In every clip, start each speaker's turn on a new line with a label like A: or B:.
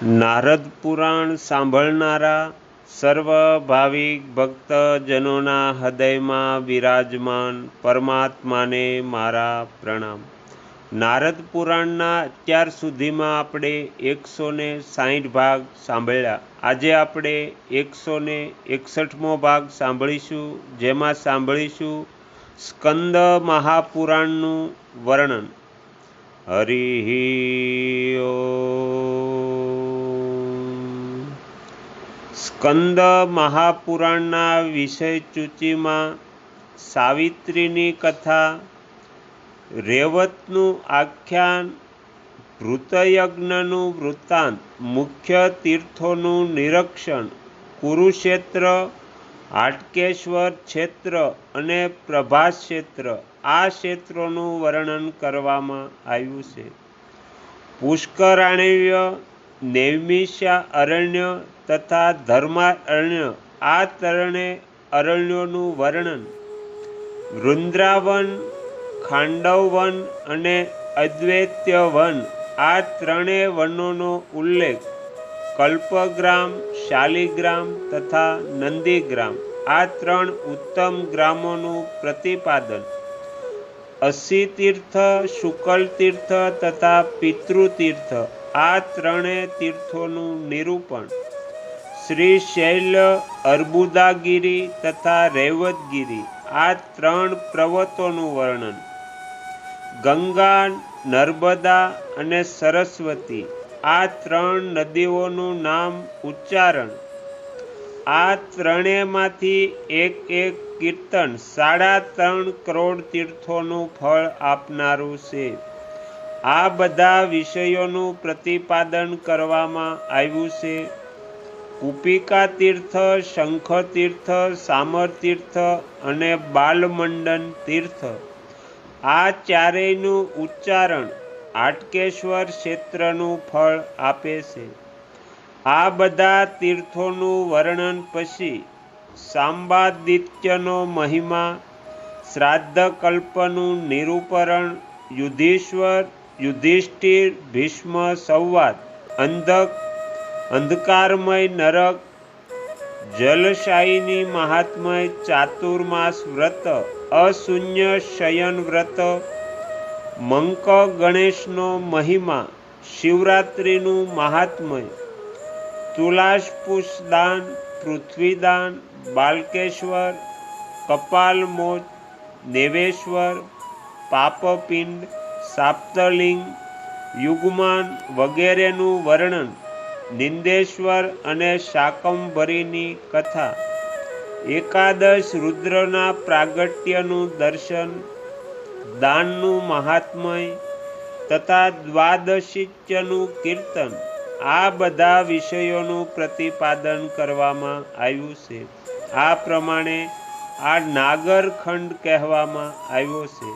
A: કીર્તન સાંભળનારા સર્વ ભાવિક ભક્તજનોના હૃદયમાં વિરાજમાન પરમાત્માને મારા પ્રણામ. નારદ પુરાણના અત્યાર સુધીમાં આપણે એકસો ને સાહીઠ ભાગ સાંભળ્યા. આજે આપણે એકસો ને એકસઠમો ભાગ સાંભળીશું, જેમાં સાંભળીશું સ્કંદ મહાપુરાણનું વર્ણન. હરિ સ્કંદ મહાપુરાણના વિષય સૂચિમાં સાવિત્રીની કથા, રેવતનું આખ્યાન વૃતયજ્ઞનું વૃત્તાંત, મુખ્ય તીર્થોનું નિરીક્ષણ, કુરુક્ષેત્ર, હાટકેશ્વર ક્ષેત્ર અને પ્રભાસ ક્ષેત્ર આ ક્ષેત્રોનું વર્ણન કરવામાં આવ્યું છે. પુષ્કરાણ્ય નૈમિષા અરણ્ય તથા ધર્મારણ્ય આ ત્રણે અરણ્યોનું વર્ણન. વૃંદ્રાવન ખાંડવવન અને અદ્વૈત્ય વન આ ત્રણેય વનોનો ઉલ્લેખ. કલ્પગ્રામ, શાલિગ્રામ તથા નંદીગ્રામ, આ ત્રણ ઉત્તમ ગ્રામોનું પ્રતિપાદન. અસી તીર્થ શુકલ તીર્થ તથા પિતૃતીર્થ આ ત્રણેય તીર્થોનું નિરૂપણ શ્રી શૈલ અર્બુદાગીરી તથા રૈવતગીરી, આ ત્રણ પર્વતોનું વર્ણન. ગંગા, નર્મદા અને સરસ્વતી, આ ત્રણ નદીઓનું નામ ઉચ્ચારણ. આ ત્રણેયમાંથી એક એક કીર્તન સાડા ત્રણ કરોડ તીર્થોનું ફળ આપનારું છે. આ બધા વિષયોનું પ્રતિપાદન કરવામાં આવ્યું છે. કુપિકા તીર્થ, શંખ તીર્થ, સામર તીર્થ અને બાલમંડન તીર્થ. આ ચારેયનું ઉચ્ચારણ હાટકેશ્વર ક્ષેત્રનું ફળ આપે છે. આ બધા તીર્થોનું વર્ણન પછી સાંબાદિત્યનો મહિમા શ્રાદ્ધ કલ્પનું નિરૂપરણ યુધિશ્વર યુધિષ્ઠિર, ભીષ્મ, સંવાદ, અંધક, અંધકારમય નરક, જલશાયીની મહાત્મય ચાતુર્માસ વ્રત, અશૂન્ય શયન વ્રત, મંક ગણેશનો મહિમા, શિવરાત્રિનું મહાત્મય, તુલાશપુષદાન, પૃથ્વીદાન, બાલકેશ્વર, કપાલમોચ દેવેશ્વર પાપપિંડ સાપ્તલિંગ, યુગમાન વગેરેનું વર્ણન નિંદેશ્વર અને શાકંભરીની કથા. એકાદશ રુદ્રના પ્રાગટ્યનું દર્શન, દાનનું મહાત્મય તથા દ્વાદશિત્યનું કીર્તન, આ બધા વિષયોનું પ્રતિપાદન કરવામાં આવ્યું છે. આ પ્રમાણે આ નાગરખંડ કહેવામાં આવ્યો છે.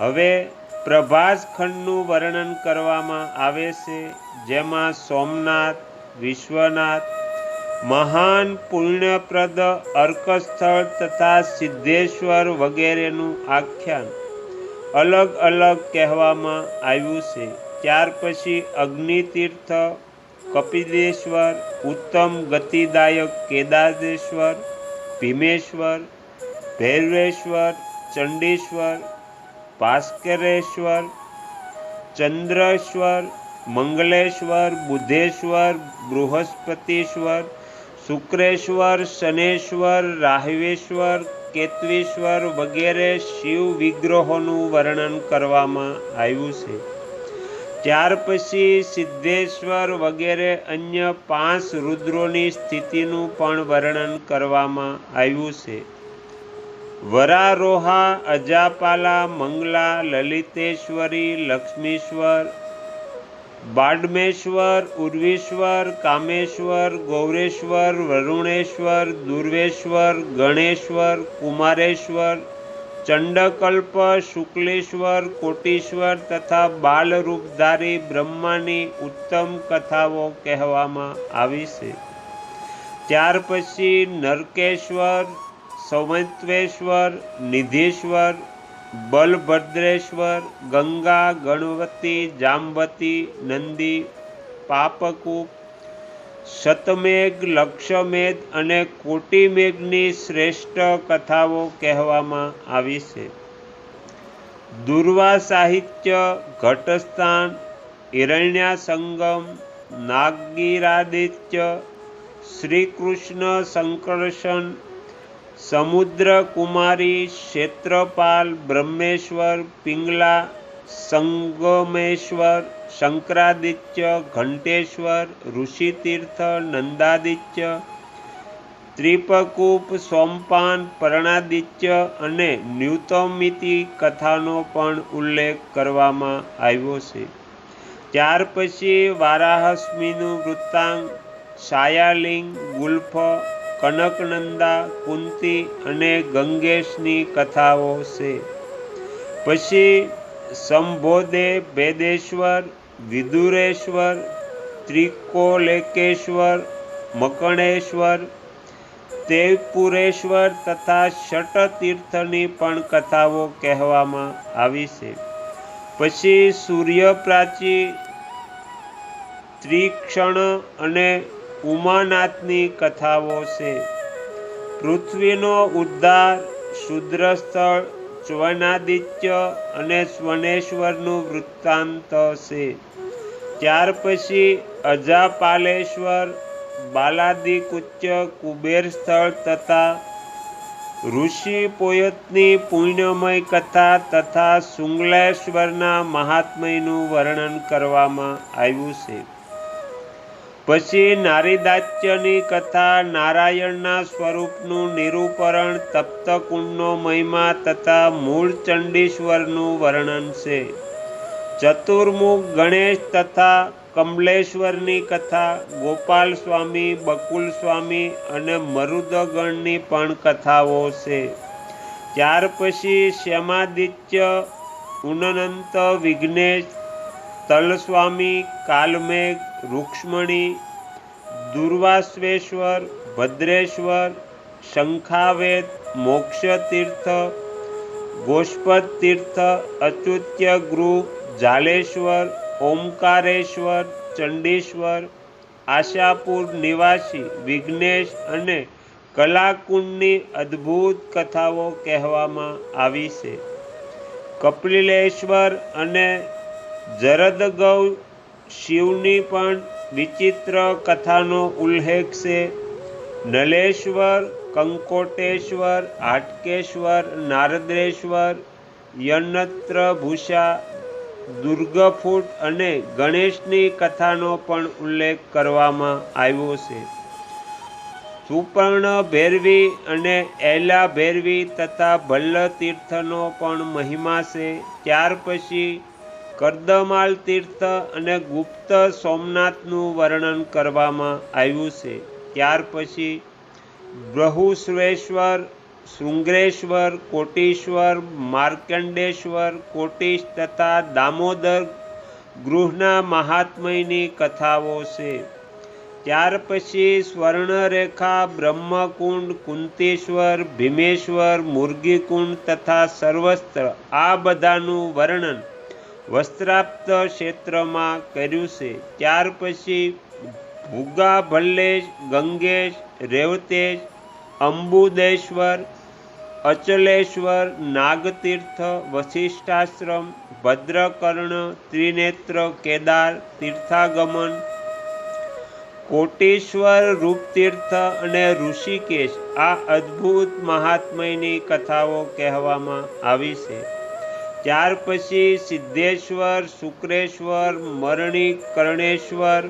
A: હવે પ્રભાસ ખંડનું વર્ણન કરવામાં આવે છે, જેમાં સોમનાથ, વિશ્વનાથ, મહાન પુણ્યપ્રદ અર્કસ્થળ તથા સિદ્ધેશ્વર વગેરેનું આખ્યાન અલગ અલગ કહેવામાં આવ્યું છે. ત્યાર પછી અગ્નિતીર્થ, કપિલેશ્વર, ઉત્તમ ગતિદાયક કેદારેશ્વર, ભીમેશ્વર, ભૈરવેશ્વર, ચંડેશ્વર ભાસ્કરેશ્વર, ચંદ્રેશ્વર, મંગલેશ્વર બુધેશ્વર બૃહસ્પતિશ્વર, શુક્રેશ્વર, શનેશ્વર, રાહવેશ્વર, કેતવેશ્વર વગેરે શિવ વિગ્રહોનું વર્ણન કરવામાં આવ્યું છે. ત્યાર પછી સિદ્ધેશ્વર વગેરે અન્ય પાંચ રુદ્રોની સ્થિતિનું પણ વર્ણન કરવામાં આવ્યું છે. વરારોહા, અજાપાલા, મંગલા, લલિતેશ્વરી, લક્ષ્મીશ્વર, બાડમેશ્વર, ઉર્વેશ્વર, કામેશ્વર, ગૌરેશ્વર, વરુણેશ્વર, દુર્વેશ્વર, ગણેશ્વર, કુમારેશ્વર, ચંડકલ્પ, શુક્લેશ્વર, કોટીશ્વર તથા બાલરૂપધારી બ્રહ્માની ઉત્તમ કથાઓ કહેવામાં આવી છે. ત્યાર પછી નરકેશ્વર સૌમત્વેશ્વર નિધેશ્વર, બલભદ્રેશ્વર, ગંગા, ગણવતી, જાંબતી, નંદી, પાપકૂપ, શતમેઘ, લક્ષમેઘ અને કોટિમેઘની શ્રેષ્ઠ કથાઓ કહેવામાં આવી છે. દુર્વા સાહિત્ય, ઘટસ્થાન હિરણ્યા સંગમ નાગીરાદિત્ય, શ્રીકૃષ્ણ સંકર્ષણ સમુદ્રકુમારી ક્ષેત્રપાલ બ્રહ્મેશ્વર પિંગલા સંગમેશ્વર શંકરાદિત્ય ઘંટેશ્વર ઋષિતીર્થ નંદાદિત્ય ત્રિપકૂપ સોમપાન પરણાદિત્ય અને ન્યૂતમિતિ કથાનો પણ ઉલ્લેખ કરવામાં આવ્યો છે. ત્યાર પછી વારાહસ્મીનું વૃત્તાંગ સાયાલિંગ ગુલ્ફ કનકનંદા, કુંતી અને ગંગેશની કથાઓ છે. પછી સંબોધે ભેદેશ્વર, વિદુરેશ્વર, ત્રિકોલેકેશ્વર, મકણેશ્વર તેવપુરેશ્વર તથા શટતીર્થની પણ કથાઓ કહેવામાં આવી છે. પછી સૂર્યપ્રાચી, ત્રિક્ષણ અને ઉમાનાથની કથાઓ છે. પૃથ્વીનો ઉદ્ધાર શુદ્રસ્થળ સ્વનાદિત્ય અને સ્વનેશ્વરનું વૃત્તાંત છે. ત્યાર પછી અજાપાલેશ્વર, બાલાદિકુચ્ચ કુબેર સ્થળ તથા ઋષિ પોયતની પુણ્યમય કથા તથા શુંગલેશ્વરના મહાત્મયનું વર્ણન કરવામાં આવ્યું છે. પછી નારીદાત્યની કથા નારાયણના સ્વરૂપનું નિરૂપરણ તપ્તકુંડનો મહિમા તથા મૂળ ચંડીશ્વરનું વર્ણન છે. ચતુર્મુખ ગણેશ તથા કમલેશ્વરની કથા, ગોપાલ સ્વામી, બકુલ સ્વામી અને મરુદગણની પણ કથાઓ છે. ત્યાર પછી શ્યામાદિત્ય, ઉનનંત વિઘ્નેશ, તલસ્વામી, કાલમેઘ રૂક્ષ્મણી દુર્વાશ્વેશ્વર ભદ્રેશ્વર, શંખાવેદ, મોક્ષતીર્થ ગોષ્પદ તીર્થ અચ્યુત્ય ગૃહ જાલેશ્વર, ઓમકારેશ્વર, ચંડીશ્વર, આશાપુર નિવાસી, વિઘ્નેશ અને કલાકુંડની અદ્ભુત કથાઓ કહેવામાં આવી છે. કપિલેશ્વર અને જરદગૌ શિવની પણ વિચિત્ર કથાનો ઉલ્લેખ છે. નલેશ્વર, કંકોટેશ્વર, હાટકેશ્વર, નારદેશ્વર યન્નત્ર ભૂષા દુર્ગફૂટ અને ગણેશની કથાનો પણ ઉલ્લેખ કરવામાં આવ્યો છે. સુપર્ણ ભૈરવી અને એલા ભૈરવી તથા ભલ્લ તીર્થનો પણ મહિમા છે. ત્યાર પછી કરદમાલ તીર્થ અને ગુપ્ત સોમનાથનું વર્ણન કરવામાં આવ્યું છે. ત્યાર પછી બ્રહુશ્વેશ્વર શૃંગરેશ્વર કોટીશ્વર, માર્કંડેશ્વર, કોટીશ તથા દામોદર ગૃહના મહાત્મયની કથાઓ છે. ત્યાર પછી સ્વર્ણરેખા, બ્રહ્મકુંડ, કુંતેશ્વર, ભીમેશ્વર, મુરગીકુંડ તથા સર્વસ્ત્ર આ બધાનું વર્ણન વસ્ત્રાપ્ત ક્ષેત્રમાં કર્યું છે. ત્યાર પછી ભૂગા ભલ્લેશ ગંગેશ રેવતેશ અંબુદેશ્વર, અચલેશ્વર, નાગતીર્થ, વશિષ્ઠાશ્રમ, ભદ્રકર્ણ, ત્રિનેત્ર, કેદાર, તીર્થાગમન, કોટેશ્વર, રૂપતીર્થ અને ઋષિકેશ આ અદ્ભુત મહાત્મયની કથાઓ કહેવામાં આવી છે. ત્યાર પછી સિદ્ધેશ્વર, શુક્રેશ્વર, મરણી કર્ણેશ્વર,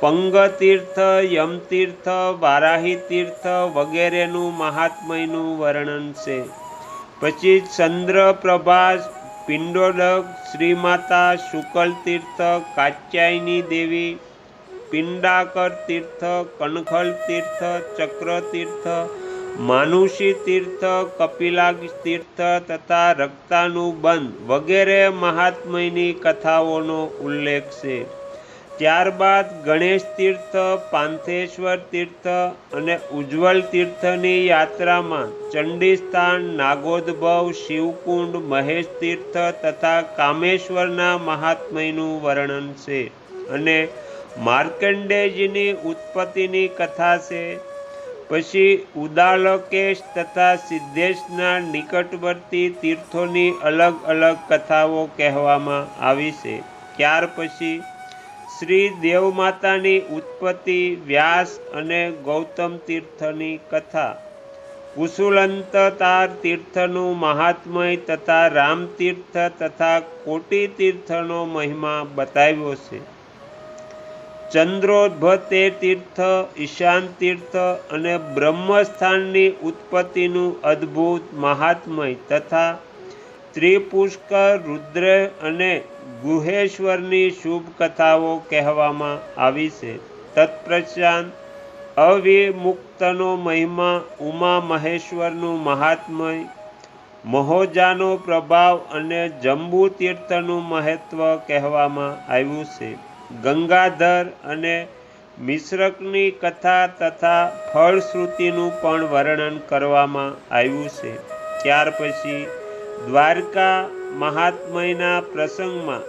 A: પંગતીર્થ, યમતીર્થ, વારાહી તીર્થ વગેરેનું મહાત્મયનું વર્ણન છે. પછી ચંદ્રપ્રભાસ પિંડોડક શ્રીમાતા શુકલ તીર્થ, કાત્યાયની દેવી, પિંડાકર તીર્થ કણખલ તીર્થ, ચક્ર તીર્થ માનુષી તીર્થ કપિલા તીર્થ તથા રક્તાનું બંધ વગેરે મહાત્મયની કથાઓનો ઉલ્લેખ છે. ત્યારબાદ ગણેશ તીર્થ, પાંથેશ્વર તીર્થ અને ઉજ્જવલ તીર્થની યાત્રામાં ચંડીસ્થાન, નાગોદભવ, શિવકુંડ, મહેશ તીર્થ તથા કામેશ્વરના મહાત્મયનું વર્ણન છે. અને માર્કંડેયજીની ઉત્પત્તિની કથા છે. પછી ઉદાલકેશ તથા સિદ્ધેશના નિકટવર્તી તીર્થોની અલગ અલગ કથાઓ કહેવામાં આવી છે. ત્યાર પછી શ્રી દેવમાતાની ઉત્પત્તિ, વ્યાસ અને ગૌતમ તીર્થની કથા, કુશુલંતતાર તીર્થનું મહાત્મય તથા રામતીર્થ તથા કોટી તીર્થનો મહિમા બતાવ્યો છે. ચંદ્રોદ્ભવ તે તીર્થ ઈશાન તીર્થ અને બ્રહ્મસ્થાનની ઉત્પત્તિનું અદ્ભુત મહાત્મય તથા ત્રિપુષ્કર રુદ્ર અને ગુહેશ્વરની શુભ કથાઓ કહેવામાં આવી છે. તત્પશ્ચાત અવિમુક્તનો મહિમા ઉમા મહેશ્વરનું મહાત્મય, મહોજાનો પ્રભાવ અને જંબુ તીર્થનું મહત્વ કહેવામાં આવ્યું છે. ગંગાધર અને મિશ્રકની કથા તથા ફળશ્રુતિનું પણ વર્ણન કરવામાં આવ્યું છે. ત્યાર પછી દ્વારકા મહાત્મયના પ્રસંગમાં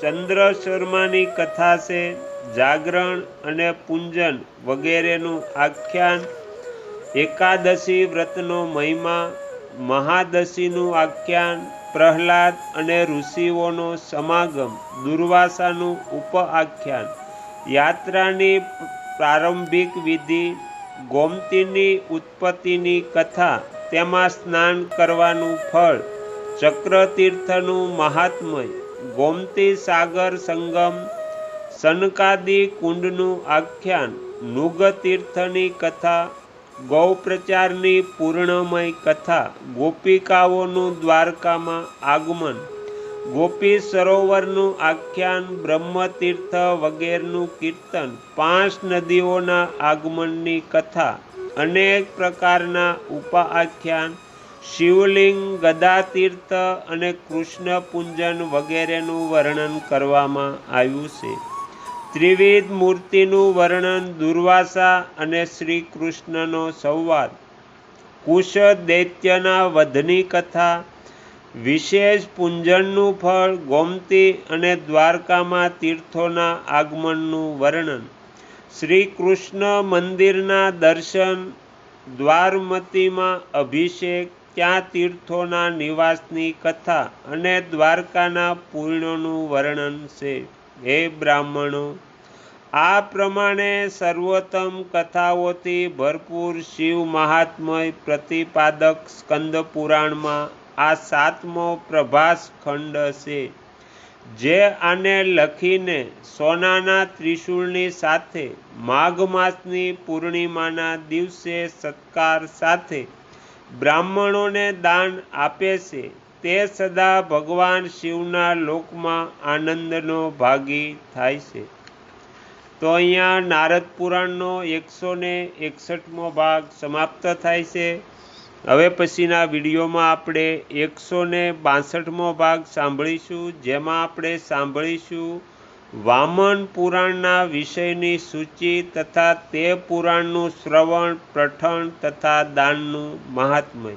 A: ચંદ્ર શર્માની કથા છે, જાગરણ અને પૂંજન વગેરેનું આખ્યાન, એકાદશી વ્રતનો મહિમા, મહાદશીનું આખ્યાન પ્રહલાદ અને ઋષિઓનો સમાગમ દુર્વાસાનું ઉપઆખ્યાન. યાત્રાની પ્રારંભિક વિધિ, ગોમતીની ઉત્પત્તિની કથા, તેમાં સ્નાન કરવાનું ફળ, ચક્રતીર્થનું મહાત્મય, ગોમતી સાગર સંગમ, સનકાદી કુંડનું આખ્યાન, નુગતીર્થની કથા ગૌપ્રચારની પૂર્ણમય કથા ગોપિકાઓનું દ્વારકામાં આગમન. ગોપી સરોવરનું આખ્યાન, બ્રહ્મતીર્થ વગેરેનું કીર્તન, પાંચ નદીઓના આગમનની કથા, અનેક પ્રકારના ઉપાખ્યાન, શિવલિંગ, ગદાતીર્થ અને કૃષ્ણ પૂંજન વગેરેનું વર્ણન કરવામાં આવ્યું છે. ત્રિવિધ મૂર્તિનું વર્ણન દુર્વાસા અને શ્રી કૃષ્ણનો સંવાદ કુશ દૈત્યના વધની કથા, વિશેષ પૂંજનનું ફળ, ગોમતી અને દ્વારકામાં તીર્થોના આગમનનું વર્ણન શ્રી કૃષ્ણ મંદિરના દર્શન, દ્વારમતીમાં અભિષેક, ત્યાં તીર્થોના નિવાસની કથા અને દ્વારકાના પૂર્ણનું વર્ણન છે. હે બ્રાહ્મણો, આ પ્રમાણે સર્વોત્તમ કથાઓથી ભરપૂર શિવ મહાત્મય પ્રતિપાદક સ્કંદ પુરાણમાં આ સાતમો પ્રભાસ ખંડ છે, જે આને લખીને સોનાના ત્રિશૂળની સાથે માઘ માસની પૂર્ણિમાના દિવસે સત્કાર સાથે બ્રાહ્મણોને દાન આપે છે. તે સદા ભગવાન શિવના લોકમાં આનંદનો ભાગી થાય છે. તો અહીંયા નારદ પુરાણનો એકસો ને એકસઠમો ભાગ સમાપ્ત થાય છે. હવે પછીના વિડીયોમાં આપણે એકસો ને બાસઠમો ભાગ સાંભળીશું, જેમાં આપણે સાંભળીશું વામન પુરાણના વિષયની સૂચિ તથા તે પુરાણનું શ્રવણ પઠણ તથા દાનનું મહાત્મય.